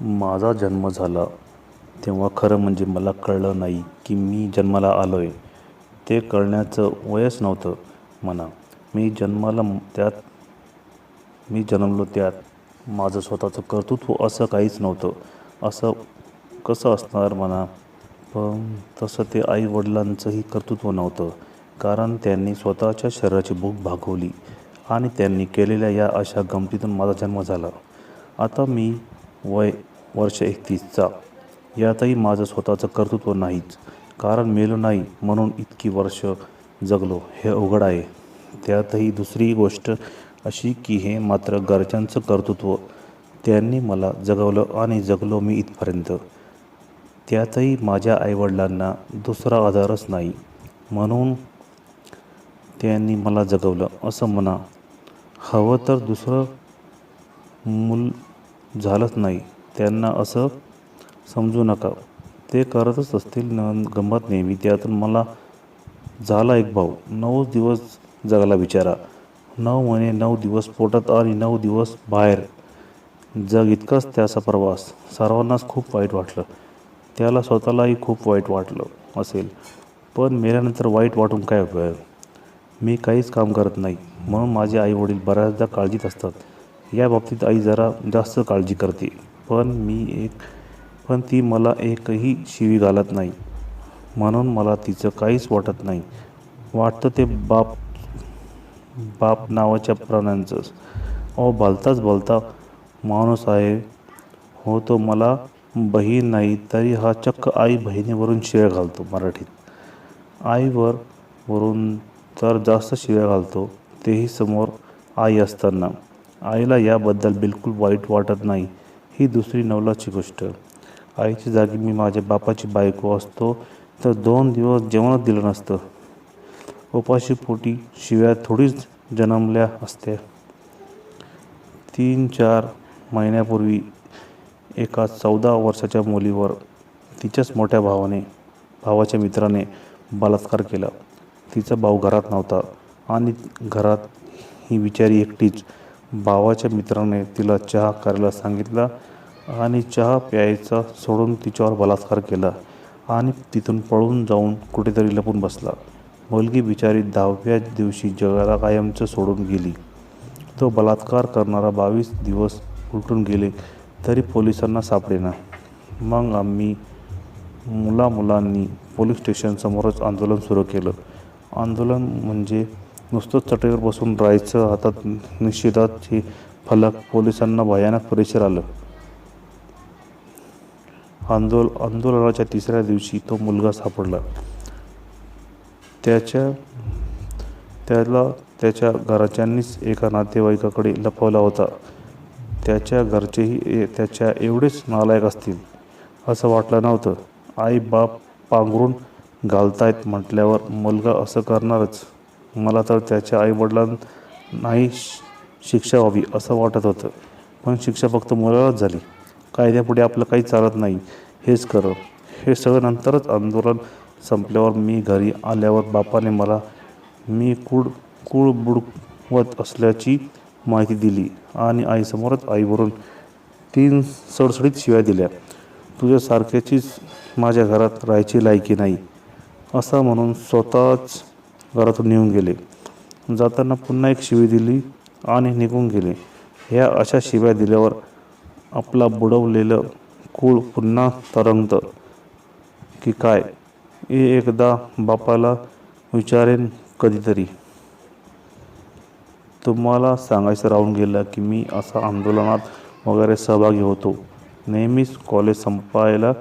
माझा जन्म झाला तेव्हा खरं म्हणजे मला कळलं नाही की मी जन्माला आलो आहे ते कळण्याचं वयच नव्हतं म्हणा. मी जन्माला त्यात मी जन्मलो त्यात. माझं स्वतःचं कर्तृत्व असं काहीच नव्हतं. असं कसं असणार म्हणा? पण तसं ते आईवडिलांचंही कर्तृत्व नव्हतं. कारण त्यांनी स्वतःच्या शरीराची भूक भागवली आणि त्यांनी केलेल्या या अशा गमतीतून माझा जन्म झाला. आता मी वय वर्ष एकतीसचा. यातही माझं स्वतःचं कर्तृत्व नाहीच. कारण मेलो नाही म्हणून इतकी वर्ष जगलो. हे अवघड आहे. त्यातही दुसरी गोष्ट अशी की हे मात्र घरच्यांचं कर्तृत्व. त्यांनी मला जगवलं आणि जगलो मी इथपर्यंत. त्यातही माझ्या आईवडिलांना दुसरा आधारच नाही. म्हणून त्यांनी मला जगवलं असं म्हणा. हवं तर दुसरं मूल झालंच नाही. त्यांना असं समजू नका. ते करतच असतील न गंमत नेहमी. त्यातून मला झाला एक भाऊ नऊ दिवस जगला विचारा नऊ महिने नऊ दिवस पोटात आणि नऊ दिवस बाहेर. जग इतकाच त्याचा प्रवास. सर्वांनाच खूप वाईट वाटलं. त्याला स्वतःलाही खूप वाईट वाटलं असेल. पण मेल्यानंतर वाईट वाटून काय उपयोग? मी काहीच काम करत नाही. म्हणून माझे आई वडील बऱ्याचदा काळजीत असतात. या बाबतीत आई जरा जास्त काळजी करते. पण मी एक पण ती मला एकही शिवी घालत नाही. म्हणून मला तिचं काहीच वाटत नाही. वाटतं ते बाप बाप नावाच्या प्राण्यांचंच अहो भलताच भलता माणूस आहे. हो तो मला बहीण नाही तरी हा चक्क आई बहिणीवरून शिव्या घालतो मराठीत. आईवर वरून तर जास्त शिव्या घालतो तेही समोर आई असताना. आईला याबद्दल बिलकुल वाईट वाटत नाही. ही दुसरी नवलाची गोष्ट. आईच्या जागी मी माझ्या बापाची बायको असतो तर दोन दिवस जेवणच दिलं नसतं. उपाशी पोटी शिव्या थोडीच जन्मल्या असत्या. तीन चार महिन्यापूर्वी एका चौदा वर्षाच्या मुलीवर तिच्याच मोठ्या भावाने भावाच्या मित्राने बलात्कार केला. तिचा भाऊ घरात नव्हता आणि घरात ही विचारी एकटीच भावाच्या मित्राने तिला चहा करायला सांगितला आणि चहा प्यायचा सोडून तिच्यावर बलात्कार केला आणि तिथून पळून जाऊन कुठेतरी लपून बसला. मुलगी बिचारी दहाव्या दिवशी जगाला कायमचं सोडून गेली. तो बलात्कार करणारा बावीस दिवस उलटून गेले तरी पोलिसांना सापडेना. मग आम्ही मुला मुलांनी पोलीस स्टेशनसमोरच आंदोलन सुरू केलं. आंदोलन म्हणजे नुसतं चटईवर बसून राहायचं हातात निषेधाची फलक पोलिसांना भयानक परिसर आलं. आंदोल आंदोलनाच्या तिसऱ्या दिवशी तो मुलगा सापडला. त्याच्या त्याला त्याच्या घरच्यांनीच एका नातेवाईकाकडे लपवला होता. त्याच्या घरचेही त्याच्या एवढेच नालायक असतील असं वाटलं नव्हतं. आई बाप पांघरून घालतायत म्हटल्यावर मुलगा असं करणारच. मला तर त्याच्या आईवडिलांनाही शिक्षा व्हावी असं वाटत होतं. पण शिक्षा फक्त मुलालाच झाली. कायद्यापुढे आपलं काही चालत नाही. हेच खरं. हे सगळं नंतरच आंदोलन संपल्यावर मी घरी आल्यावर बापाने मला मी कुड कुळ बुडवत असल्याची माहिती दिली आणि आईसमोरच आईवरून तीन सडसडीत शिव्या दिल्या. तुझ्यासारख्याचीच माझ्या घरात राहायची लायकी नाही. असं म्हणून स्वतःच घरातून निघून गेले. जाताना पुन्हा एक शिवी दिली आणि निघून गेले. ह्या अशा शिव्या दिल्यावर आपला बुडवलेलं कूळ पुन्हा तरंगतं. की काय? हे एकदा बापाला विचारेन कधीतरी. तुम्हाला सांगायचं राहून गेलं की मी असा आंदोलनात वगैरे सहभागी होतो. नेहमीच कॉलेज संपायला